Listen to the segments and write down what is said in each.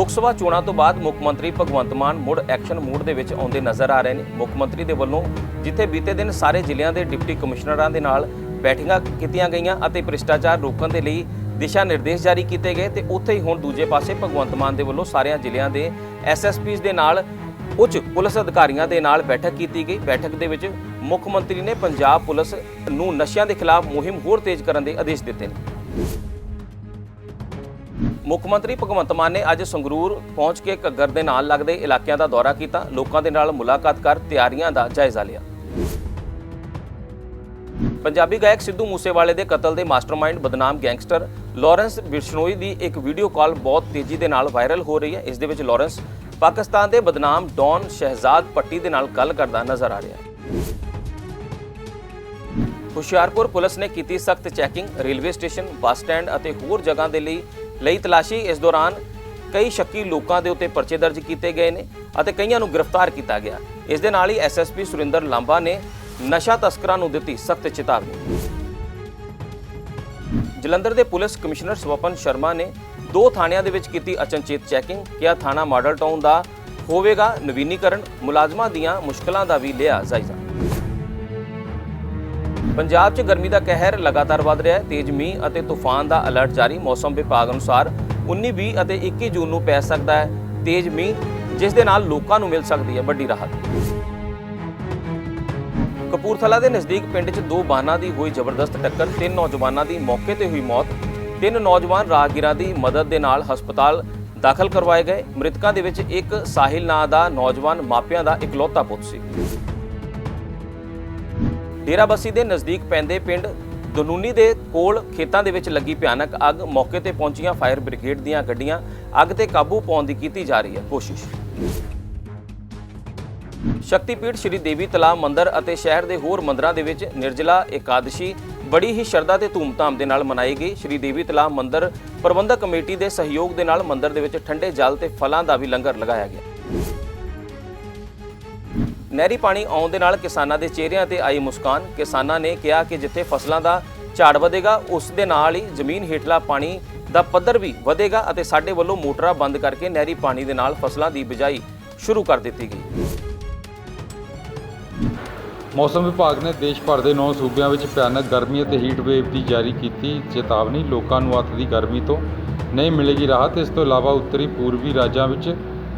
ਲੋਕ ਸਭਾ ਚੋਣਾਂ ਤੋਂ ਬਾਅਦ ਮੁੱਖ ਮੰਤਰੀ ਭਗਵੰਤ ਮਾਨ ਮੁੜ ਐਕਸ਼ਨ ਮੂਡ ਦੇ ਵਿੱਚ ਆਉਂਦੇ ਨਜ਼ਰ ਆ ਰਹੇ ਨੇ। ਮੁੱਖ ਮੰਤਰੀ ਦੇ ਵੱਲੋਂ ਜਿੱਥੇ ਬੀਤੇ ਦਿਨ ਸਾਰੇ ਜ਼ਿਲ੍ਹਿਆਂ ਦੇ ਡਿਪਟੀ ਕਮਿਸ਼ਨਰਾਂ ਦੇ ਨਾਲ ਬੈਠਕਾਂ ਕੀਤੀਆਂ ਗਈਆਂ ਅਤੇ ਭ੍ਰਿਸ਼ਟਾਚਾਰ ਰੋਕਣ ਦੇ ਲਈ ਦਿਸ਼ਾ ਨਿਰਦੇਸ਼ ਜਾਰੀ ਕੀਤੇ ਗਏ ਤੇ ਉੱਥੇ ਹੀ ਹੁਣ ਦੂਜੇ ਪਾਸੇ ਭਗਵੰਤ ਮਾਨ ਦੇ ਵੱਲੋਂ ਸਾਰਿਆਂ ਜ਼ਿਲ੍ਹਿਆਂ ਦੇ ਐਸਐਸਪੀਜ਼ ਦੇ ਨਾਲ ਉੱਚ ਪੁਲਿਸ ਅਧਿਕਾਰੀਆਂ ਦੇ ਨਾਲ ਬੈਠਕ ਕੀਤੀ ਗਈ। ਬੈਠਕ ਦੇ ਵਿੱਚ ਮੁੱਖ ਮੰਤਰੀ ਨੇ ਪੰਜਾਬ ਪੁਲਿਸ ਨੂੰ ਨਸ਼ਿਆਂ ਦੇ ਖਿਲਾਫ ਮੁਹਿੰਮ ਹੋਰ ਤੇਜ਼ ਕਰਨ ਦੇ ਆਦੇਸ਼ ਦਿੱਤੇ ਨੇ। ਮੁੱਖ ਮੰਤਰੀ ਭਗਵੰਤ ਮਾਨ ਨੇ ਅੱਜ ਸੰਗਰੂਰ ਪਹੁੰਚ ਕੇ ਘੱਗਰ ਦੇ ਨਾਲ ਲੱਗਦੇ ਇਲਾਕਿਆਂ ਦਾ ਦੌਰਾ ਕੀਤਾ, ਲੋਕਾਂ ਦੇ ਨਾਲ ਮੁਲਾਕਾਤ ਕਰ ਤਿਆਰੀਆਂ ਦਾ ਜਾਇਜ਼ਾ ਲਿਆ। ਪੰਜਾਬੀ ਗਾਇਕ ਸਿੱਧੂ ਮੂਸੇਵਾਲੇ ਦੇ ਕਤਲ ਦੇ ਮਾਸਟਰਮਾਈਂਡ ਬਦਨਾਮ ਗੈਂਗਸਟਰ ਲਾਰੈਂਸ ਬਿਸ਼ਨੋਈ ਦੀ ਇੱਕ ਵੀਡੀਓ ਕਾਲ ਬਹੁਤ ਤੇਜ਼ੀ ਦੇ ਨਾਲ ਵਾਇਰਲ ਹੋ ਰਹੀ ਹੈ। ਇਸ ਦੇ ਵਿੱਚ ਲਾਰੈਂਸ ਪਾਕਿਸਤਾਨ ਦੇ ਬਦਨਾਮ ਡੌਨ ਸ਼ਹਿਜ਼ਾਦ ਪੱਟੀ ਦੇ ਨਾਲ ਗੱਲ ਕਰਦਾ ਨਜ਼ਰ ਆ ਰਿਹਾ ਹੈ। ਹੁਸ਼ਿਆਰਪੁਰ ਪੁਲਿਸ ਨੇ ਕੀਤੀ ਸਖਤ checking, railway station, bus stand ਅਤੇ ਹੋਰ ਜਗ੍ਹਾ ਦੇ ਲਈ ਲਈ ਤਲਾਸ਼ੀ ਇਸ ਦੌਰਾਨ ਕਈ ਸ਼ੱਕੀ ਲੋਕਾਂ ਦੇ ਉੱਤੇ ਪਰਚੇ ਦਰਜ ਕੀਤੇ ਗਏ ਨੇ ਅਤੇ ਕਈਆਂ ਨੂੰ ਗ੍ਰਿਫਤਾਰ ਕੀਤਾ ਗਿਆ। ਇਸ ਦੇ ਨਾਲ ਹੀ ਐਸਐਸਪੀ ਸੁਰਿੰਦਰ ਲਾਂਬਾ ਨੇ ਨਸ਼ਾ ਤਸਕਰਾਂ ਨੂੰ ਦਿੱਤੀ ਸਖਤ ਚੇਤਾਵਨੀ। ਜਲੰਧਰ ਦੇ ਪੁਲਿਸ ਕਮਿਸ਼ਨਰ ਸਵਪਨ ਸ਼ਰਮਾ ਨੇ ਦੋ ਥਾਣਿਆਂ ਦੇ ਵਿੱਚ ਕੀਤੀ ਅਚਨਚੇਤ ਚੈਕਿੰਗ। ਕਿਹਾ ਥਾਣਾ ਮਾਡਲ ਟਾਊਨ ਦਾ ਹੋਵੇਗਾ ਨਵੀਨੀਕਰਨ, ਮੁਲਾਜ਼ਮਾਂ ਦੀਆਂ ਮੁਸ਼ਕਲਾਂ ਦਾ ਵੀ ਲਿਆ ਜਾਇਜ਼ਾ। ਪੰਜਾਬ 'ਚ ਗਰਮੀ ਦਾ ਕਹਿਰ ਲਗਾਤਾਰ ਵਧ ਰਿਹਾ ਹੈ। ਤੇਜ਼ ਮੀਂਹ ਅਤੇ ਤੂਫਾਨ ਦਾ ਅਲਰਟ ਜਾਰੀ। ਮੌਸਮ ਵਿਭਾਗ ਅਨੁਸਾਰ 19 20 ਅਤੇ 21 ਜੂਨ ਨੂੰ ਪੈ ਸਕਦਾ ਹੈ ਤੇਜ਼ ਮੀਂਹ, ਜਿਸ ਦੇ ਨਾਲ ਲੋਕਾਂ ਨੂੰ ਮਿਲ ਸਕਦੀ ਹੈ ਵੱਡੀ ਰਾਹਤ। ਕਪੂਰਥਲਾ ਦੇ ਨਜ਼ਦੀਕ ਪਿੰਡ 'ਚ ਦੋ ਵਾਹਨਾਂ ਦੀ ਹੋਈ ਜ਼ਬਰਦਸਤ ਟੱਕਰ, ਤਿੰਨ ਨੌਜਵਾਨਾਂ ਦੀ ਮੌਕੇ ਤੇ ਹੋਈ ਮੌਤ, ਤਿੰਨ ਨੌਜਵਾਨ ਰਾਹਗੀਰਾਂ ਦੀ ਮਦਦ ਦੇ ਨਾਲ ਹਸਪਤਾਲ ਦਾਖਲ ਕਰਵਾਏ ਗਏ। ਮ੍ਰਿਤਕਾਂ ਦੇ ਵਿੱਚ ਇੱਕ ਸਾਹਿਲ ਨਾਂ ਦਾ ਨੌਜਵਾਨ ਮਾਪਿਆਂ ਦਾ ਇਕਲੌਤਾ ਪੁੱਤ ਸੀ। ਡੇਰਾਬੱਸੀ ਦੇ ਨਜ਼ਦੀਕ ਪੈਂਦੇ ਪਿੰਡ ਦਨੂਨੀ ਦੇ ਕੋਲ ਖੇਤਾਂ ਦੇ ਵਿੱਚ ਲੱਗੀ ਭਿਆਨਕ ਅੱਗ। ਮੌਕੇ ਤੇ ਪਹੁੰਚੀਆਂ ਫਾਇਰ ਬ੍ਰਿਗੇਡ ਦੀਆਂ ਗੱਡੀਆਂ ਅੱਗ ਤੇ ਕਾਬੂ ਪਾਉਣ ਦੀ ਕੀਤੀ ਜਾ ਰਹੀ ਹੈ ਕੋਸ਼ਿਸ਼। ਸ਼ਕਤੀਪੀਠ ਸ਼੍ਰੀ ਦੇਵੀ ਤਲਾਬ ਮੰਦਿਰ ਅਤੇ ਸ਼ਹਿਰ ਦੇ ਹੋਰ ਮੰਦਰਾਂ ਦੇ ਵਿੱਚ ਨਿਰਜਲਾ ਏਕਾਦਸ਼ੀ ਬੜੀ ਹੀ ਸ਼ਰਧਾ ਤੇ ਧੂਮਧਾਮ ਦੇ ਨਾਲ ਮਨਾਈ ਗਈ। ਸ਼੍ਰੀ ਦੇਵੀ ਤਲਾਬ ਮੰਦਿਰ ਪ੍ਰਬੰਧਕ ਕਮੇਟੀ ਦੇ ਸਹਿਯੋਗ ਦੇ ਨਾਲ ਮੰਦਿਰ ਦੇ ਵਿੱਚ ਠੰਡੇ ਜਲ ਤੇ ਫਲਾਂ ਦਾ ਵੀ ਲੰਗਰ ਲਗਾਇਆ ਗਿਆ। ਨਹਿਰੀ ਪਾਣੀ ਆਉਣ ਦੇ ਨਾਲ ਕਿਸਾਨਾਂ ਦੇ ਚਿਹਰਿਆਂ ਤੇ ਆਈ ਮੁਸਕਾਨ। ਕਿਸਾਨਾਂ ਨੇ ਕਿਹਾ ਕਿ ਜਿੱਥੇ ਫਸਲਾਂ ਦਾ ਝਾੜ ਵਧੇਗਾ, ਉਸ ਦੇ ਨਾਲ ਹੀ ਜ਼ਮੀਨ ਹੇਠਲਾ ਪਾਣੀ ਦਾ ਪੱਧਰ ਵੀ ਵਧੇਗਾ ਅਤੇ ਸਾਡੇ ਵੱਲੋਂ ਮੋਟਰਾਂ ਬੰਦ ਕਰਕੇ ਨਹਿਰੀ ਪਾਣੀ ਦੇ ਨਾਲ ਫਸਲਾਂ ਦੀ ਬਿਜਾਈ ਸ਼ੁਰੂ ਕਰ ਦਿੱਤੀ ਗਈ। ਮੌਸਮ ਵਿਭਾਗ ਨੇ ਦੇਸ਼ ਭਰ ਦੇ 9 ਸੂਬਿਆਂ ਵਿੱਚ ਭਿਆਨਕ ਗਰਮੀ ਅਤੇ ਹੀਟ ਵੇਵ ਦੀ ਜਾਰੀ ਕੀਤੀ ਚੇਤਾਵਨੀ। ਲੋਕਾਂ ਨੂੰ ਅੱਤ ਦੀ ਗਰਮੀ ਤੋਂ ਨਹੀਂ ਮਿਲੇਗੀ ਰਾਹਤ। ਇਸ ਤੋਂ ਇਲਾਵਾ ਉੱਤਰੀ ਪੂਰਬੀ ਰਾਜਾਂ ਵਿੱਚ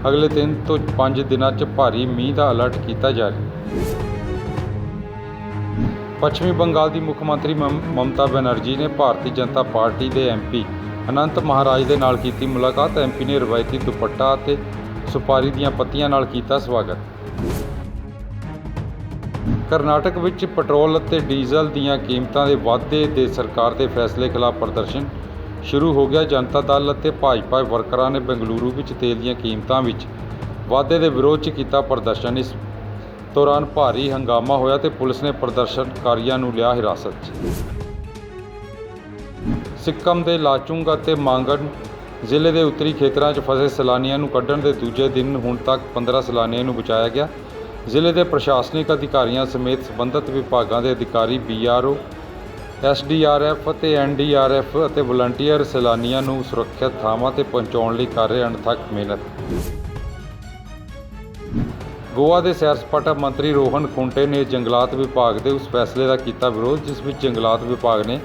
ਅਗਲੇ 3 ਤੋਂ 5 ਦਿਨਾਂ 'ਚ ਭਾਰੀ ਮੀਂਹ ਦਾ ਅਲਰਟ ਕੀਤਾ ਜਾਰੀ। ਪੱਛਮੀ ਬੰਗਾਲ ਦੀ ਮੁੱਖ ਮੰਤਰੀ ਮਮਤਾ ਬੈਨਰਜੀ ਨੇ ਭਾਰਤੀ ਜਨਤਾ ਪਾਰਟੀ ਦੇ ਐਮਪੀ ਅਨੰਤ ਮਹਾਰਾਜ ਦੇ ਨਾਲ ਕੀਤੀ ਮੁਲਾਕਾਤ। ਐਮਪੀ ਨੇ ਰਵਾਇਤੀ ਦੁਪੱਟਾ ਅਤੇ ਸੁਪਾਰੀ ਦੀਆਂ ਪੱਤੀਆਂ ਨਾਲ ਕੀਤਾ ਸਵਾਗਤ। ਕਰਨਾਟਕ ਵਿੱਚ ਪੈਟਰੋਲ ਅਤੇ ਡੀਜ਼ਲ ਦੀਆਂ ਕੀਮਤਾਂ ਦੇ ਵਾਧੇ ਦੇ ਸਰਕਾਰ ਦੇ ਫੈਸਲੇ ਖਿਲਾਫ ਪ੍ਰਦਰਸ਼ਨ ਸ਼ੁਰੂ ਹੋ ਗਿਆ ਜਨਤਾ ਦਲ ਅਤੇ ਭਾਜਪਾ ਵਰਕਰਾਂ ਨੇ ਬੰਗਲੁਰੂ ਵਿੱਚ ਤੇਲ ਦੀਆਂ ਕੀਮਤਾਂ ਵਿੱਚ ਵਾਧੇ ਦੇ ਵਿਰੋਧ 'ਚ ਕੀਤਾ ਪ੍ਰਦਰਸ਼ਨ। ਇਸ ਦੌਰਾਨ ਭਾਰੀ ਹੰਗਾਮਾ ਹੋਇਆ ਤੇ ਪੁਲਿਸ ਨੇ ਪ੍ਰਦਰਸ਼ਨਕਾਰੀਆਂ ਨੂੰ ਲਿਆ ਹਿਰਾਸਤ 'ਚ। ਸਿੱਕਮ ਦੇ ਲਾਚੁੰਗ ਅਤੇ ਮਾਂਗਨ ਜ਼ਿਲ੍ਹੇ ਦੇ ਉੱਤਰੀ ਖੇਤਰਾਂ 'ਚ ਫਸੇ ਸੈਲਾਨੀਆਂ ਨੂੰ ਕੱਢਣ ਦੇ ਦੂਜੇ ਦਿਨ ਹੁਣ ਤੱਕ 15 ਸੈਲਾਨੀਆਂ ਨੂੰ ਬਚਾਇਆ ਗਿਆ। ਜ਼ਿਲ੍ਹੇ ਦੇ ਪ੍ਰਸ਼ਾਸਨਿਕ ਅਧਿਕਾਰੀਆਂ ਸਮੇਤ ਸੰਬੰਧਿਤ ਵਿਭਾਗਾਂ ਦੇ ਅਧਿਕਾਰੀ ਬੀਆਰਓ ਐਸਡੀਆਰਐਫ ਅਤੇ ਐਨਡੀਆਰਐਫ ਅਤੇ ਵਲੰਟੀਅਰ ਸੈਲਾਨੀਆਂ ਨੂੰ ਸੁਰੱਖਿਅਤ ਥਾਵਾਂ ਤੇ ਪਹੁੰਚਾਉਣ ਲਈ ਕਰ ਰਹੇ ਅਣਥੱਕ ਮਿਹਨਤ। ਗੋਆ ਦੇ ਸੈਰ ਸਪਾਟਾ ਮੰਤਰੀ ਰੋਹਨ ਖੁੰਟੇ ਨੇ ਜੰਗਲਾਤ ਵਿਭਾਗ ਦੇ ਉਸ ਫੈਸਲੇ ਦਾ ਕੀਤਾ ਵਿਰੋਧ, ਜਿਸ ਵਿੱਚ ਜੰਗਲਾਤ ਵਿਭਾਗ ਨੇ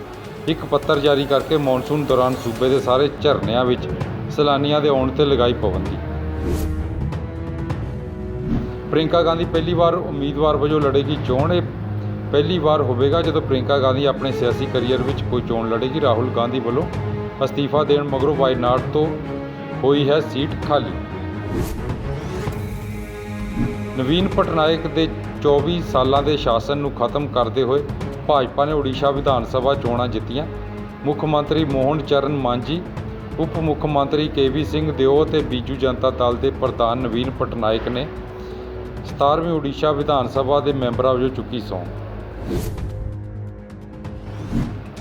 ਇੱਕ ਪੱਤਰ ਜਾਰੀ ਕਰਕੇ ਮੌਨਸੂਨ ਦੌਰਾਨ ਸੂਬੇ ਦੇ ਸਾਰੇ ਝਰਨਿਆਂ ਵਿੱਚ ਸੈਲਾਨੀਆਂ ਦੇ ਆਉਣ ਤੇ ਲਗਾਈ ਪਾਬੰਦੀ। ਪ੍ਰਿੰਕਾ ਗਾਂਧੀ ਪਹਿਲੀ ਵਾਰ ਉਮੀਦਵਾਰ ਵਜੋਂ ਲੜੇਗੀ ਚੋਣ, ਇਹ ਪਹਿਲੀ ਵਾਰ ਹੋਵੇਗਾ ਜਦੋਂ ਪ੍ਰਿੰਕਾ ਗਾਂਧੀ ਆਪਣੇ ਸਿਆਸੀ ਕੈਰੀਅਰ ਵਿੱਚ ਕੋਈ ਚੋਣ ਲੜੇਗੀ। ਰਾਹੁਲ ਗਾਂਧੀ ਵੱਲੋਂ ਅਸਤੀਫਾ ਦੇਣ ਮਗਰੋਂ ਵਾਇਨਾਡ ਤੋਂ ਹੋਈ ਹੈ ਸੀਟ ਖਾਲੀ। ਨਵੀਨ ਪਟਨਾਇਕ ਦੇ 24 ਸਾਲਾਂ ਦੇ ਸ਼ਾਸਨ ਨੂੰ ਖਤਮ ਕਰਦੇ ਹੋਏ ਭਾਜਪਾ ਨੇ ਓਡੀਸ਼ਾ ਵਿਧਾਨ ਸਭਾ ਚੋਣਾਂ ਜਿੱਤੀਆਂ। ਮੁੱਖ ਮੰਤਰੀ ਮੋਹਨ ਚਰਨ ਮਾਂਝੀ, ਉਪ ਮੁੱਖ ਮੰਤਰੀ ਕੇਵੀ ਸਿੰਘ ਦਿਓ ਤੇ ਬੀਜੂ ਜਨਤਾ ਦਲ ਦੇ ਪ੍ਰਧਾਨ ਨਵੀਨ ਪਟਨਾਇਕ ਨੇ 17ਵੀਂ ਓਡੀਸ਼ਾ ਵਿਧਾਨ ਸਭਾ ਦੇ ਮੈਂਬਰਾਂ ਵਜੋਂ ਚੁੱਕੀ ਸਹੁੰ।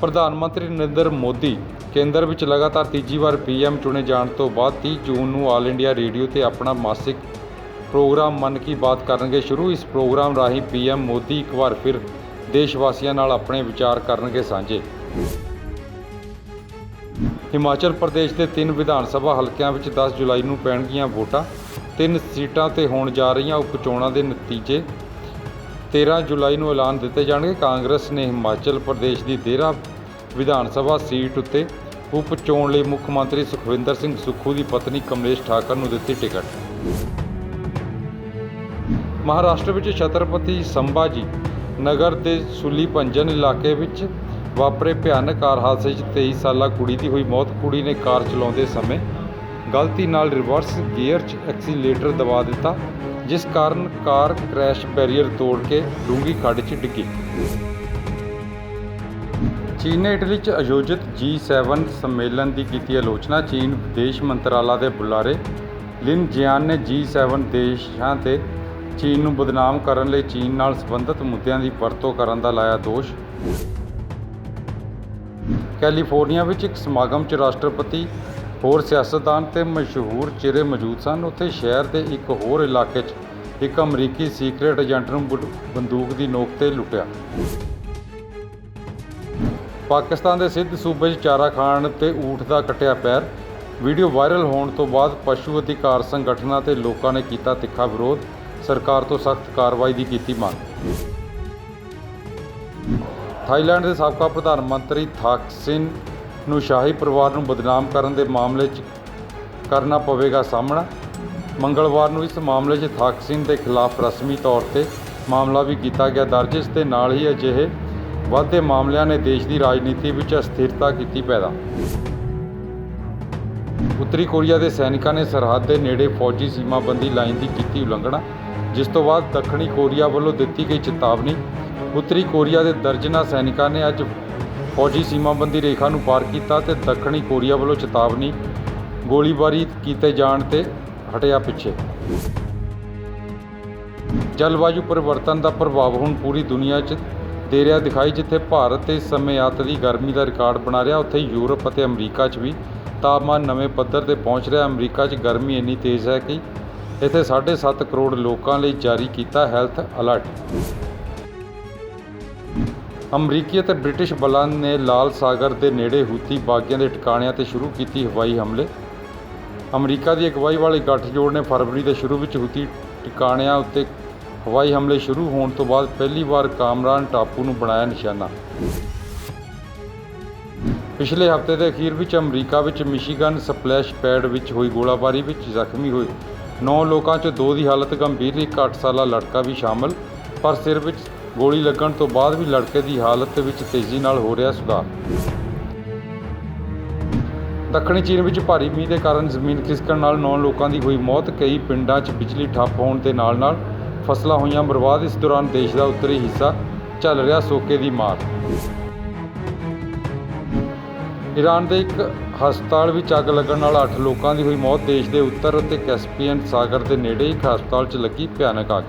ਪ੍ਰਧਾਨ ਮੰਤਰੀ ਨਰਿੰਦਰ ਮੋਦੀ ਕੇਂਦਰ ਵਿੱਚ ਲਗਾਤਾਰ ਤੀਜੀ ਵਾਰ ਪੀਐਮ ਚੁਣੇ ਜਾਣ ਤੋਂ ਬਾਅਦ 30 ਜੂਨ ਨੂੰ ਆਲ ਇੰਡੀਆ ਰੇਡੀਓ ਤੇ ਆਪਣਾ ਮਾਸਿਕ ਪ੍ਰੋਗਰਾਮ ਮਨ ਕੀ ਬਾਤ ਕਰਨਗੇ ਸ਼ੁਰੂ। ਇਸ ਪ੍ਰੋਗਰਾਮ ਰਾਹੀਂ ਪੀਐਮ ਮੋਦੀ ਇੱਕ ਵਾਰ ਫਿਰ ਦੇਸ਼ ਵਾਸੀਆਂ ਨਾਲ ਆਪਣੇ ਵਿਚਾਰ ਕਰਨਗੇ ਸਾਂਝੇ। ਹਿਮਾਚਲ ਪ੍ਰਦੇਸ਼ ਦੇ ਤਿੰਨ ਵਿਧਾਨ ਸਭਾ ਹਲਕਿਆਂ ਵਿੱਚ 10 ਜੁਲਾਈ ਨੂੰ ਪੈਣਗੀਆਂ ਵੋਟਾਂ। ਤਿੰਨ ਸੀਟਾਂ ਤੇ ਹੋਣ ਜਾ ਰਹੀਆਂ ਉਪ ਚੋਣਾਂ ਦੇ ਨਤੀਜੇ। 13 ਜੁਲਾਈ ਨੂੰ ਐਲਾਨ ਦਿੱਤੇ ਜਾਣਗੇ। ਕਾਂਗਰਸ ਨੇ ਹਿਮਾਚਲ ਪ੍ਰਦੇਸ਼ ਦੀ ਦੇਰਾ ਵਿਧਾਨ ਸਭਾ ਸੀਟ ਉੱਤੇ ਉਪ ਚੋਣ ਲਈ ਮੁੱਖ ਮੰਤਰੀ ਸੁਖਵਿੰਦਰ ਸਿੰਘ ਸੁੱਖੂ ਦੀ ਪਤਨੀ ਕਮਲੇਸ਼ ਠਾਕਰ ਨੂੰ ਦਿੱਤੀ ਟਿਕਟ। ਮਹਾਰਾਸ਼ਟਰ ਵਿੱਚ ਛਤਰਪਤੀ ਸੰਭਾਜੀ ਨਗਰ ਦੇ ਸੁਲੀ ਪੰਜਨ ਇਲਾਕੇ ਵਿੱਚ ਵਾਪਰੇ ਭਿਆਨਕ ਕਾਰ ਹਾਦਸੇ 'ਚ 23 ਸਾਲਾ ਕੁੜੀ ਦੀ ਹੋਈ ਮੌਤ। ਕੁੜੀ ਨੇ ਕਾਰ ਚਲਾਉਂਦੇ ਸਮੇਂ ਗਲਤੀ ਨਾਲ ਰਿਵਰਸ ਗੀਅਰ 'ਚ ਐਕਸੀਲੇਟਰ ਦਬਾ ਦਿੱਤਾ, ਜਿਸ ਕਾਰਨ ਕਾਰ ਕ੍ਰੈਸ਼ ਬੈਰੀਅਰ ਤੋੜ ਕੇ ਡੂੰਘੀ ਖੱਡ 'ਚ ਡਿੱਗੀ। ਚੀਨ ਨੇ ਇਟਲੀ 'ਚ ਆਯੋਜਿਤ G7 ਸੰਮੇਲਨ ਦੀ ਕੀਤੀ ਆਲੋਚਨਾ। ਚੀਨ ਵਿਦੇਸ਼ ਮੰਤਰਾਲਾ ਦੇ ਬੁਲਾਰੇ ਲਿਨ ਜਿਆਨ ਨੇ G7 ਦੇਸ਼ਾਂ ਤੇ ਚੀਨ ਨੂੰ ਬਦਨਾਮ ਕਰਨ ਲਈ ਚੀਨ ਨਾਲ ਸੰਬੰਧਿਤ ਮੁੱਦਿਆਂ ਦੀ ਵਰਤੋਂ ਕਰਨ ਦਾ ਲਾਇਆ ਦੋਸ਼। ਕੈਲੀਫੋਰਨੀਆ ਵਿੱਚ ਇੱਕ ਸਮਾਗਮ 'ਚ ਰਾਸ਼ਟਰਪਤੀ ਹੋਰ ਸਿਆਸਤਦਾਨ ਤੇ ਮਸ਼ਹੂਰ ਚਿਹਰੇ ਮੌਜੂਦ ਸਨ। ਉੱਥੇ ਸ਼ਹਿਰ ਦੇ ਇੱਕ ਹੋਰ ਇਲਾਕੇ 'ਚ ਇੱਕ ਅਮਰੀਕੀ ਸੀਕ੍ਰੇਟ ਏਜੰਟ ਨੂੰ ਬੁ- ਬੰਦੂਕ ਦੀ ਨੋਕ ਤੇ ਲੁੱਟਿਆ। ਪਾਕਿਸਤਾਨ ਦੇ ਸਿੱਧ ਸੂਬੇ 'ਚ ਚਾਰਾ ਖਾਣ ਤੇ ਊਠ ਦਾ ਕੱਟਿਆ ਪੈਰ। ਵੀਡੀਓ ਵਾਇਰਲ ਹੋਣ ਤੋਂ ਬਾਅਦ ਪਸ਼ੂ ਅਧਿਕਾਰ ਸੰਗਠਨਾਂ ਤੇ ਲੋਕਾਂ ਨੇ ਕੀਤਾ ਤਿੱਖਾ ਵਿਰੋਧ। ਸਰਕਾਰ ਤੋਂ ਸਖਤ ਕਾਰਵਾਈ ਦੀ ਕੀਤੀ ਮੰਗ। ਥਾਈਲੈਂਡ ਦੇ ਸਾਬਕਾ ਪ੍ਰਧਾਨ ਮੰਤਰੀ ਥਾਕਸਿਨ ਨੂੰ ਸ਼ਾਹੀ ਪਰਿਵਾਰ ਨੂੰ ਬਦਨਾਮ ਕਰਨ ਦੇ ਮਾਮਲੇ 'ਚ ਕਰਨਾ ਪਵੇਗਾ ਸਾਹਮਣਾ। ਮੰਗਲਵਾਰ ਨੂੰ ਇਸ ਮਾਮਲੇ 'ਚ ਥਾਕ ਸਿੰਘ ਦੇ ਖਿਲਾਫ ਰਸਮੀ ਤੌਰ ਤੇ ਮਾਮਲਾ ਵੀ ਕੀਤਾ ਗਿਆ। ਦਰਜ ਇਸ ਦੇ ਨਾਲ ਹੀ ਅਜਿਹੇ ਵੱਧਦੇ ਮਾਮਲਿਆਂ ਨੇ ਦੇਸ਼ ਦੀ ਰਾਜਨੀਤੀ ਵਿੱਚ ਅਸਥਿਰਤਾ ਕੀਤੀ ਪੈਦਾ। ਉੱਤਰੀ ਕੋਰੀਆ ਦੇ ਸੈਨਿਕਾਂ ਨੇ ਸਰਹੱਦ ਦੇ ਨੇੜੇ ਫੌਜੀ ਸੀਮਾਬੰਦੀ ਲਾਈਨ ਦੀ ਕੀਤੀ ਉਲੰਘਣਾ, ਜਿਸ ਤੋਂ ਬਾਅਦ ਦੱਖਣੀ ਕੋਰੀਆ ਵੱਲੋਂ ਦਿੱਤੀ ਗਈ ਚੇਤਾਵਨੀ। ਉੱਤਰੀ ਕੋਰੀਆ ਦੇ ਦਰਜਨਾ ਸੈਨਿਕਾਂ ਨੇ ਅੱਜ ਫੌਜੀ ਸੀਮਾਬੰਦੀ ਰੇਖਾ ਨੂੰ ਪਾਰ ਕੀਤਾ ਤੇ ਦੱਖਣੀ ਕੋਰੀਆ ਵੱਲੋਂ ਚੇਤਾਵਨੀ ਗੋਲੀਬਾਰੀ ਕੀਤੇ ਜਾਣ ਤੇ ਹਟਿਆ ਪਿੱਛੇ। ਜਲਵਾਯੂ ਪਰਿਵਰਤਨ ਦਾ ਪ੍ਰਭਾਵ ਹੁਣ ਪੂਰੀ ਦੁਨੀਆ 'ਚ ਦੇ ਰਿਹਾ ਦਿਖਾਈ, ਜਿੱਥੇ ਭਾਰਤ ਇਸ ਸਮੇਂ ਅੱਤ ਗਰਮੀ ਦਾ ਰਿਕਾਰਡ ਬਣਾ ਰਿਹਾ। ਉੱਥੇ ਯੂਰਪ ਅਤੇ ਅਮਰੀਕਾ 'ਚ ਵੀ ਤਾਪਮਾਨ ਨਵੇਂ ਪੱਧਰ ਤੇ ਪਹੁੰਚ ਰਿਹਾ। ਅਮਰੀਕਾ 'ਚ ਗਰਮੀ ਇੰਨੀ ਤੇਜ਼ ਹੈ ਕਿ ਇੱਥੇ 7.5 ਕਰੋੜ ਲੋਕਾਂ ਲਈ ਜਾਰੀ ਕੀਤਾ ਹੈਲਥ ਅਲਰਟ। ਅਮਰੀਕੀ ਅਤੇ ਬ੍ਰਿਟਿਸ਼ ਬਲਾਂ ਨੇ ਲਾਲ ਸਾਗਰ ਦੇ ਨੇੜੇ ਹੂਤੀ ਬਾਗੀਆਂ ਦੇ ਟਿਕਾਣਿਆਂ ਤੇ ਸ਼ੁਰੂ ਕੀਤੀ ਹਵਾਈ ਹਮਲੇ। ਅਮਰੀਕਾ ਦੀ ਅਗਵਾਈ ਵਾਲੇ ਗੱਠਜੋੜ ਨੇ ਫਰਵਰੀ ਦੇ ਸ਼ੁਰੂ ਵਿੱਚ ਹੂਤੀ ਟਿਕਾਣਿਆਂ ਉੱਤੇ ਹਵਾਈ ਹਮਲੇ ਸ਼ੁਰੂ ਹੋਣ ਤੋਂ ਬਾਅਦ ਪਹਿਲੀ ਵਾਰ ਕਾਮਰਾਨ ਟਾਪੂ ਨੂੰ ਬਣਾਇਆ ਨਿਸ਼ਾਨਾ। ਪਿਛਲੇ ਹਫ਼ਤੇ ਦੇ ਅਖੀਰ ਵਿੱਚ ਅਮਰੀਕਾ ਵਿੱਚ ਮਿਸ਼ੀਗਨ ਸਪਲੈਸ਼ ਪੈਡ ਵਿੱਚ ਹੋਈ ਗੋਲਾਬਾਰੀ ਵਿੱਚ ਜ਼ਖਮੀ ਹੋਏ 9 ਲੋਕਾਂ 'ਚੋਂ ਦੋ ਦੀ ਹਾਲਤ ਗੰਭੀਰ, ਇੱਕ 8 ਸਾਲਾ ਲੜਕਾ ਵੀ ਸ਼ਾਮਲ, ਪਰ ਸਿਰ ਵਿੱਚ ਗੋਲੀ ਲੱਗਣ ਤੋਂ ਬਾਅਦ ਵੀ ਲੜਕੇ ਦੀ ਹਾਲਤ ਵਿੱਚ ਤੇਜ਼ੀ ਨਾਲ ਹੋ ਰਿਹਾ ਸੁਧਾਰ। ਦੱਖਣੀ ਚੀਨ ਵਿੱਚ ਭਾਰੀ ਮੀਂਹ ਦੇ ਕਾਰਨ ਜ਼ਮੀਨ ਖਿਸਕਣ ਨਾਲ 9 ਲੋਕਾਂ ਦੀ ਹੋਈ ਮੌਤ, ਕਈ ਪਿੰਡਾਂ 'ਚ ਬਿਜਲੀ ਠੱਪ ਹੋਣ ਦੇ ਨਾਲ-ਨਾਲ ਫਸਲਾਂ ਹੋਈਆਂ ਬਰਬਾਦ। ਇਸ ਦੌਰਾਨ ਦੇਸ਼ ਦਾ ਉੱਤਰੀ ਹਿੱਸਾ ਚੱਲ ਰਿਹਾ ਸੋਕੇ ਦੀ ਮਾਰ। ਈਰਾਨ ਦੇ ਇੱਕ ਹਸਪਤਾਲ ਵਿੱਚ ਅੱਗ ਲੱਗਣ ਨਾਲ 8 ਲੋਕਾਂ ਦੀ ਹੋਈ ਮੌਤ। ਦੇਸ਼ ਦੇ ਉੱਤਰ ਅਤੇ ਕੈਸਪੀਅਨ ਸਾਗਰ ਦੇ ਨੇੜੇ ਇੱਕ ਹਸਪਤਾਲ 'ਚ ਲੱਗੀ ਭਿਆਨਕ ਅੱਗ।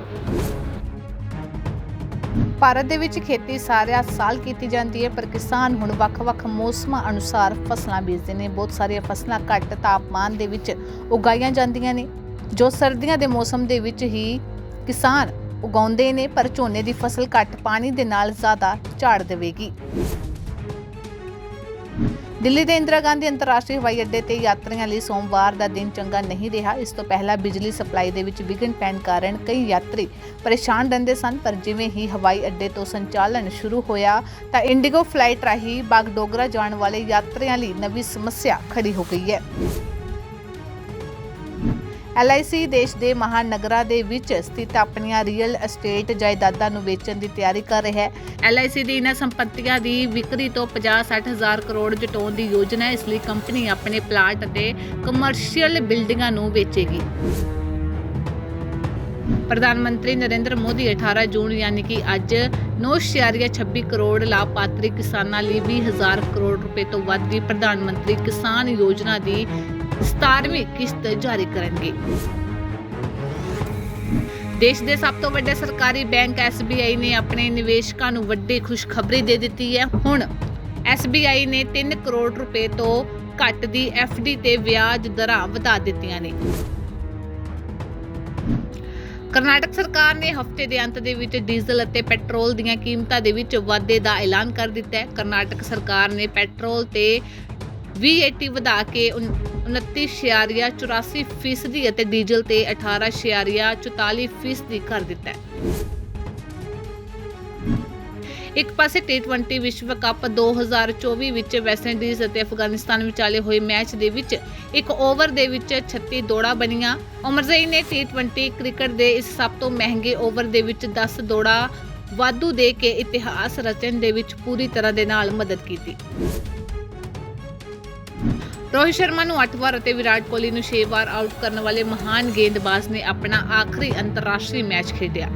ਭਾਰਤ ਦੇ ਵਿੱਚ ਖੇਤੀ ਸਾਰਿਆ ਸਾਲ ਕੀਤੀ ਜਾਂਦੀ ਹੈ, ਪਰ ਕਿਸਾਨ ਹੁਣ ਵੱਖ-ਵੱਖ ਮੌਸਮਾਂ ਅਨੁਸਾਰ ਫਸਲਾਂ ਬੀਜਦੇ ਨੇ। ਬਹੁਤ ਸਾਰੀਆਂ ਫਸਲਾਂ ਘੱਟ ਤਾਪਮਾਨ ਦੇ ਵਿੱਚ ਉਗਾਈਆਂ ਜਾਂਦੀਆਂ ਨੇ, ਜੋ ਸਰਦੀਆਂ ਦੇ ਮੌਸਮ ਦੇ ਵਿੱਚ ਹੀ ਕਿਸਾਨ ਉਗਾਉਂਦੇ ਨੇ, ਪਰ ਝੋਨੇ ਦੀ ਫਸਲ ਘੱਟ ਪਾਣੀ ਦੇ ਨਾਲ ਜ਼ਿਆਦਾ ਝਾੜ ਦੇਵੇਗੀ। ਦਿੱਲੀ ਦੇ ਇੰਦਰਾ ਗਾਂਧੀ ਅੰਤਰਰਾਸ਼ਟਰੀ ਹਵਾਈ ਅੱਡੇ ਤੇ ਯਾਤਰੀਆਂ ਲਈ ਸੋਮਵਾਰ ਦਾ ਦਿਨ ਚੰਗਾ ਨਹੀਂ ਰਿਹਾ। ਇਸ ਤੋਂ ਪਹਿਲਾਂ ਬਿਜਲੀ ਸਪਲਾਈ ਦੇ ਵਿੱਚ ਵਿਘਨ ਪੈਣ ਕਾਰਨ ਕਈ ਯਾਤਰੀ ਪਰੇਸ਼ਾਨ ਰਹਿੰਦੇ ਸਨ, ਪਰ ਜਿਵੇਂ ਹੀ ਹਵਾਈ ਅੱਡੇ ਤੋਂ ਸੰਚਾਲਨ ਸ਼ੁਰੂ ਹੋਇਆ ਤਾਂ ਇੰਡੀਗੋ ਫਲਾਈਟ ਰਾਹੀਂ ਬਾਗਡੋਗਰਾ ਜਾਣ ਵਾਲੇ ਯਾਤਰੀਆਂ ਲਈ ਨਵੀਂ ਸਮੱਸਿਆ ਖੜੀ ਹੋ ਗਈ ਹੈ। LIC ਦੇਸ਼ ਦੇ ਮਹਾਨਗਰਾਂ ਦੇ ਵਿੱਚ ਸਥਿਤ ਆਪਣੀਆਂ ਰੀਅਲ ਅਸਟੇਟ ਜਾਇਦਾਦਾਂ ਨੂੰ ਵੇਚਣ ਦੀ ਤਿਆਰੀ ਕਰ ਰਿਹਾ ਹੈ। LIC ਦੀ ਇਹਨਾਂ ਸੰਪਤੀਆਂ ਦੀ ਵਿਕਰੀ ਤੋਂ 50-60 ਹਜ਼ਾਰ ਕਰੋੜ ਜਟਾਉਣ ਦੀ ਯੋਜਨਾ ਹੈ। ਇਸ ਲਈ ਕੰਪਨੀ ਆਪਣੇ ਪਲਾਟ ਅਤੇ ਕਮਰਸ਼ੀਅਲ ਬਿਲਡਿੰਗਾਂ ਨੂੰ ਵੇਚੇਗੀ। ਪ੍ਰਧਾਨ ਮੰਤਰੀ ਨਰਿੰਦਰ ਮੋਦੀ 18 ਜੂਨ, ਯਾਨੀ ਕਿ ਅੱਜ 9.26 ਕਰੋੜ ਲਾਭਪਾਤਰੀ ਕਿਸਾਨਾਂ ਲਈ 20000 ਕਰੋੜ ਰੁਪਏ ਤੋਂ ਵੱਧ ਦੀ ਪ੍ਰਧਾਨ ਮੰਤਰੀ ਕਿਸਾਨ ਯੋਜਨਾ ਦੀ 17ਵੀਂ ਕਿਸ਼ਤ ਜਾਰੀ ਕਰਨਗੇ। ਦੇਸ਼ ਦੇ ਸਭ ਤੋਂ ਵੱਡੇ ਸਰਕਾਰੀ ਬੈਂਕ SBI ਨੇ ਆਪਣੇ ਨਿਵੇਸ਼ਕਾਂ ਨੂੰ ਵੱਡੀ ਖੁਸ਼ਖਬਰੀ ਦੇ ਦਿੱਤੀ ਹੈ। ਹੁਣ SBI ਨੇ 3 ਕਰੋੜ ਰੁਪਏ ਤੋਂ ਘੱਟ ਦੀ FD ਤੇ ਵਿਆਜ ਦਰਾਂ ਵਧਾ ਦਿੱਤੀਆਂ ਨੇ। ਕਰਨਾਟਕ ਸਰਕਾਰ ਨੇ ਹਫ਼ਤੇ ਦੇ ਅੰਤ ਦੇ ਵਿੱਚ ਡੀਜ਼ਲ ਅਤੇ ਪੈਟਰੋਲ ਦੀਆਂ ਕੀਮਤਾਂ ਦੇ ਵਿੱਚ ਵਾਧੇ ਦਾ ਐਲਾਨ ਕਰ ਦਿੱਤਾ ਹੈ। ਕਰਨਾਟਕ ਸਰਕਾਰ ਨੇ ਪੈਟਰੋਲ ਤੇ VAT ਵਧਾ ਕੇ 29.84 ਫੀਸਦੀ ਅਤੇ ਡੀਜ਼ਲ ਤੇ 18.44 ਫੀਸਦੀ ਕਰ ਦਿੱਤਾ ਹੈ। ਇੱਕ ਪਾਸੇ T20 ਵਿਸ਼ਵ ਕੱਪ 2024 ਵਿੱਚ ਵੈਸਟਇੰਡੀਜ਼ ਅਤੇ ਅਫਗਾਨਿਸਤਾਨ ਵਿਚਾਲੇ ਹੋਏ ਮੈਚ ਦੇ ਵਿੱਚ ਇੱਕ ਓਵਰ ਦੇ ਵਿੱਚ 36 ਦੌੜਾਂ ਬਣੀਆਂ। ਉਮਰਜ਼ਈ ਨੇ T20 ਕ੍ਰਿਕਟ ਦੇ ਇਸ ਸਭ ਤੋਂ ਮਹਿੰਗੇ ਓਵਰ ਦੇ ਵਿੱਚ 10 ਦੌੜਾਂ ਵਾਧੂ ਦੇ ਕੇ ਇਤਿਹਾਸ ਰਚਣ ਦੇ ਵਿੱਚ ਪੂਰੀ ਤਰ੍ਹਾਂ ਦੇ ਨਾਲ ਮਦਦ ਕੀਤੀ। ਰੋਹਿਤ ਸ਼ਰਮਾ ਨੂੰ 8 ਵਾਰ ਅਤੇ ਵਿਰਾਟ ਕੋਹਲੀ ਨੂੰ 6 ਵਾਰ ਆਊਟ ਕਰਨ ਵਾਲੇ ਮਹਾਨ ਗੇਂਦਬਾਜ਼ ਨੇ ਆਪਣਾ ਆਖਰੀ ਅੰਤਰਰਾਸ਼ਟਰੀ ਮੈਚ ਖੇਡਿਆ।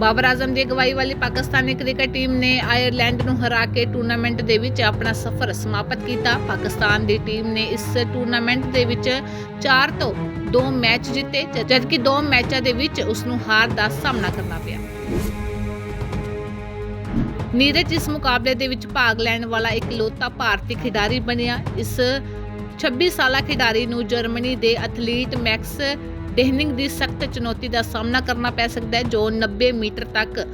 ਬਾਬਰ ਆਜ਼ਮ ਦੀ ਅਗਵਾਈ ਵਾਲੀ ਪਾਕਿਸਤਾਨੀ ਕ੍ਰਿਕਟ ਟੀਮ ਨੇ ਆਇਰਲੈਂਡ ਨੂੰ ਹਰਾ ਕੇ ਟੂਰਨਾਮੈਂਟ ਦੇ ਵਿੱਚ ਆਪਣਾ ਸਫ਼ਰ ਸਮਾਪਤ ਕੀਤਾ। ਪਾਕਿਸਤਾਨ ਦੀ ਟੀਮ ਨੇ ਇਸ ਟੂਰਨਾਮੈਂਟ ਦੇ ਵਿੱਚ 4 ਤੋਂ 2 ਮੈਚ ਜਿੱਤੇ, ਜਦਕਿ 2 ਮੈਚਾਂ ਦੇ ਵਿੱਚ ਉਸ ਨੂੰ ਹਾਰ ਦਾ ਸਾਹਮਣਾ ਕਰਨਾ ਪਿਆ। ਨੀਰਜ ਇਸ ਮੁਕਾਬਲੇ ਦੇ ਵਿੱਚ ਭਾਗ ਲੈਣ ਵਾਲਾ ਇਕਲੌਤਾ ਭਾਰਤੀ ਖਿਡਾਰੀ ਬਣਿਆ, ਇਸ 26 ਸਾਲਾ ਖਿਡਾਰੀ ਨੂੰ ਜਰਮਨੀ ਦੇ ਐਥਲੀਟ ਮੈਕਸ ਡੇਹਨਿੰਗ ਦੀ ਸਖਤ ਚੁਣੌਤੀ ਦਾ ਸਾਹਮਣਾ ਕਰਨਾ ਪੈ ਸਕਦਾ ਹੈ, ਜੋ 90 ਮੀਟਰ ਤੱਕ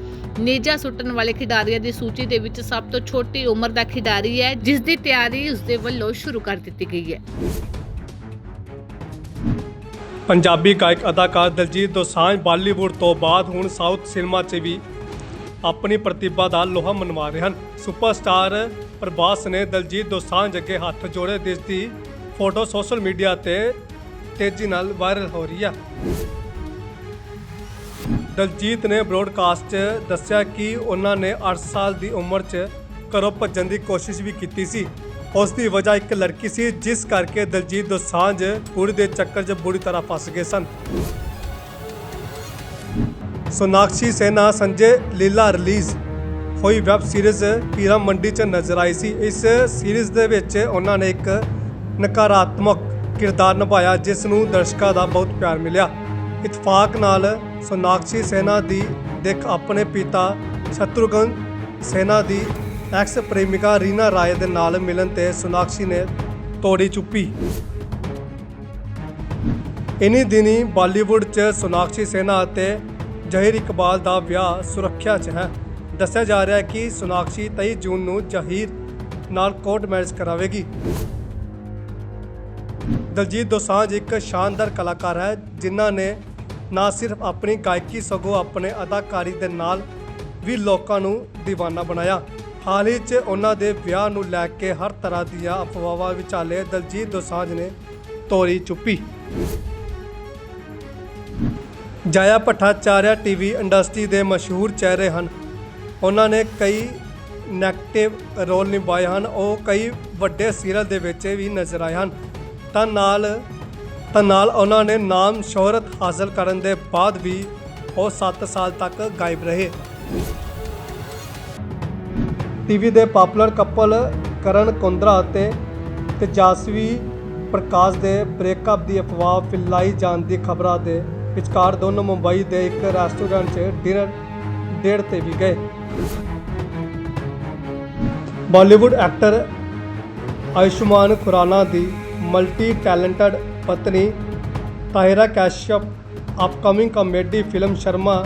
ਨੇਜਾ ਸੁੱਟਣ ਵਾਲੇ ਖਿਡਾਰੀਆਂ ਦੀ ਸੂਚੀ ਦੇ ਵਿੱਚ ਸਭ ਤੋਂ ਛੋਟੀ ਉਮਰ ਦਾ ਖਿਡਾਰੀ ਹੈ, ਜਿਸ ਦੀ ਤਿਆਰੀ ਉਸ ਦੇ ਵੱਲੋਂ ਸ਼ੁਰੂ ਕਰ ਦਿੱਤੀ ਗਈ ਹੈ। ਪੰਜਾਬੀ ਗਾਇਕ ਅਦਾਕਾਰ ਦਲਜੀਤ ਦੋਸਾਂਝ ਬਾਲੀਵੁੱਡ ਤੋਂ ਬਾਅਦ ਹੁਣ ਸਾਊਥ ਸਿਨੇਮਾ 'ਚ ਵੀ ਆਪਣੀ ਪ੍ਰਤਿਭਾ ਦਾ ਲੋਹਾ ਮਨਵਾ ਰਹੇ ਹਨ। ਸੁਪਰਸਟਾਰ ਪ੍ਰਭਾਸ ਨੇ ਦਲਜੀਤ ਦੋਸਾਂਝ ਅੱਗੇ ਹੱਥ ਜੋੜੇ ਜਿਸ ਦੀ ਫੋਟੋ ਸੋਸ਼ਲ ਮੀਡੀਆ ਤੇ ਤੇਜ਼ੀ ਨਾਲ ਵਾਇਰਲ ਹੋ ਰਹੀ ਹੈ। ਦਲਜੀਤ ਨੇ ਬ੍ਰੌਡਕਾਸਟ 'ਚ ਦੱਸਿਆ ਕਿ ਉਹਨਾਂ ਨੇ 8 ਸਾਲ ਦੀ ਉਮਰ 'ਚ ਘਰੋਂ ਭੱਜਣ ਦੀ ਕੋਸ਼ਿਸ਼ ਵੀ ਕੀਤੀ ਸੀ। ਉਸ ਦੀ ਵਜ੍ਹਾ ਇੱਕ ਲੜਕੀ ਸੀ, ਜਿਸ ਕਰਕੇ ਦਲਜੀਤ ਦੋਸਾਂਝ ਕੁੜੀ ਦੇ ਚੱਕਰ 'ਚ ਬੁਰੀ ਤਰ੍ਹਾਂ ਫਸ ਗਏ ਸਨ। ਸੋਨਾਕਸ਼ੀ ਸੈਨਾ ਸੰਜੇ ਲੀਲਾ ਰਿਲੀਜ਼ ਹੋਈ ਵੈਬ ਸੀਰੀਜ਼ ਪੀਰਾ ਮੰਡੀ 'ਚ ਨਜ਼ਰ ਆਈ ਸੀ। ਇਸ ਸੀਰੀਜ਼ ਦੇ ਵਿੱਚ ਉਹਨਾਂ ਨੇ ਇੱਕ ਨਕਾਰਾਤਮਕ ਕਿਰਦਾਰ ਨਿਭਾਇਆ, ਜਿਸ ਨੂੰ ਦਰਸ਼ਕਾਂ ਦਾ ਬਹੁਤ ਪਿਆਰ ਮਿਲਿਆ। ਇਤਫਾਕ ਨਾਲ ਸੋਨਾਕਸ਼ੀ ਸੈਨਾ ਦੀ ਦਿੱਖ ਆਪਣੇ ਪਿਤਾ ਸ਼ਤਰੂਘਨ ਸੈਨਾ ਦੀ ਐਕਸ ਪ੍ਰੇਮਿਕਾ ਰੀਨਾ ਰਾਏ ਦੇ ਨਾਲ ਮਿਲਣ ਤੇ ਸੋਨਾਕਸ਼ੀ ਨੇ ਤੋੜੀ ਚੁੱਪੀ। ਇਨੀ ਦਿਨੀ ਬਾਲੀਵੁੱਡ 'ਚ ਸੋਨਾਕਸ਼ੀ ਸੈਨਾ ਅਤੇ ਜ਼ਹੀਰ ਇਕਬਾਲ ਦਾ ਵਿਆਹ ਸੁਰੱਖਿਆ 'ਚ ਹੈ। ਦੱਸਿਆ ਜਾ ਰਿਹਾ ਹੈ ਕਿ ਸੋਨਾਕਸ਼ੀ 23 ਜੂਨ ਨੂੰ ਜ਼ਹੀਰ ਨਾਲ ਕੋਰਟ ਮੈਰਿਜ ਕਰਾਵੇਗੀ। ਦਲਜੀਤ ਦੋਸਾਂਝ ਇੱਕ ਸ਼ਾਨਦਾਰ ਕਲਾਕਾਰ ਹੈ, ਜਿਨ੍ਹਾਂ ਨੇ ਨਾ ਸਿਰਫ ਆਪਣੀ ਗਾਇਕੀ ਸਗੋਂ ਆਪਣੇ ਅਦਾਕਾਰੀ ਦੇ ਨਾਲ ਵੀ ਲੋਕਾਂ ਨੂੰ دیਵਾਨਾ ਬਣਾਇਆ। ਹਾਲ ਹੀ 'ਚ ਉਹਨਾਂ ਦੇ ਵਿਆਹ ਨੂੰ ਲੈ ਕੇ ਹਰ ਤਰ੍ਹਾਂ ਦੀਆਂ ਅਫਵਾਹਾਂ ਵਿਚਾਲੇ ਦਲਜੀਤ ਦੋਸਾਂਝ ਨੇ ਤੋਰੀ ਚੁੱਪੀ। ਜਾਇਆ ਭੱਟਾਚਾਰਿਆ ਟੀਵੀ ਇੰਡਸਟਰੀ ਦੇ ਮਸ਼ਹੂਰ ਚਿਹਰੇ ਹਨ। ਉਹਨਾਂ ਨੇ ਕਈ ਨੈਗੇਟਿਵ ਰੋਲ ਨਿਭਾਏ ਹਨ। ਉਹ ਕਈ ਵੱਡੇ ਸੀਰੀਅਲ ਦੇ ਵਿੱਚ ਵੀ ਨਜ਼ਰ ਆਏ ਹਨ। ਤਾਂ ਨਾਲ ਤਾਂ ਨਾਲ ਉਹਨਾਂ ਨੇ ਨਾਮ ਸ਼ੋਹਰਤ ਹਾਸਲ ਕਰਨ ਦੇ ਬਾਅਦ ਵੀ ਉਹ 7 ਸਾਲ ਤੱਕ ਗਾਇਬ ਰਹੇ। ਟੀਵੀ ਦੇ ਪਪੂਲਰ ਕਪਲ ਕਰਨ ਕੁੰਦਰਾ ਅਤੇ ਤੇਜਸਵੀ ਪ੍ਰਕਾਸ਼ ਦੇ ਬ੍ਰੇਕਅਪ ਦੀ ਅਫਵਾਹ ਫੈਲਾਈ ਜਾਣ ਦੀ ਖਬਰਾਂ ਦੇ ਵਿਚਕਾਰ ਦੋਨੋਂ ਮੁੰਬਈ ਦੇ ਇੱਕ ਰੈਸਟੋਰੈਂਟ 'ਚ ਡਿਨਰ ਡੇਟ ਤੇ ਵੀ ਗਏ। ਬਾਲੀਵੁੱਡ ਐਕਟਰ ਆਯੁਸ਼ਮਾਨ ਖੁਰਾਨਾ ਦੀ ਮਲਟੀ ਟੈਲੈਂਟਡ ਪਤਨੀ Tahira Kashyap upcoming comedy film Sharma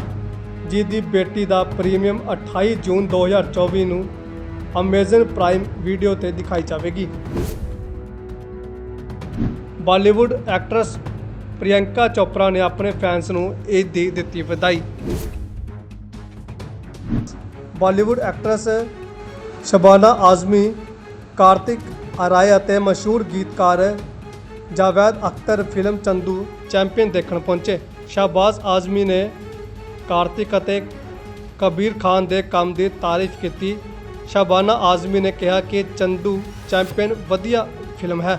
ji ਦੀ ਬੇਟੀ ਦਾ ਪ੍ਰੀਮੀਅਮ 28 ਜੂਨ 2024 ਨੂੰ ਅਮੇਜ਼ਨ ਪ੍ਰਾਈਮ ਵੀਡੀਓ ਤੇ ਦਿਖਾਈ ਜਾਵੇਗੀ। ਬਾਲੀਵੁੱਡ ਐਕਟਰਸ ਪ੍ਰਿਯੰਕਾ ਚੋਪਰਾ ਨੇ ਆਪਣੇ ਫੈਨਸ ਨੂੰ ਇਹ ਦੀ ਦਿੱਤੀ ਵਧਾਈ। ਬਾਲੀਵੁੱਡ ਐਕਟਰੈਸ ਸ਼ਬਾਨਾ ਆਜ਼ਮੀ, ਕਾਰਤਿਕ ਆਰਾਏ ਅਤੇ ਮਸ਼ਹੂਰ ਗੀਤਕਾਰ ਜਾਵੇਦ ਅਖਤਰ ਫਿਲਮ ਚੰਦੂ ਚੈਂਪੀਅਨ ਦੇਖਣ ਪਹੁੰਚੇ। ਸ਼ਹਬਾਜ਼ ਆਜ਼ਮੀ ਨੇ ਕਾਰਤਿਕ ਅਤੇ ਕਬੀਰ ਖਾਨ ਦੇ ਕੰਮ ਦੀ ਤਾਰੀਫ ਕੀਤੀ। ਸ਼ਬਾਨਾ ਆਜ਼ਮੀ ਨੇ ਕਿਹਾ ਕਿ ਚੰਦੂ ਚੈਂਪੀਅਨ ਵਧੀਆ ਫਿਲਮ ਹੈ।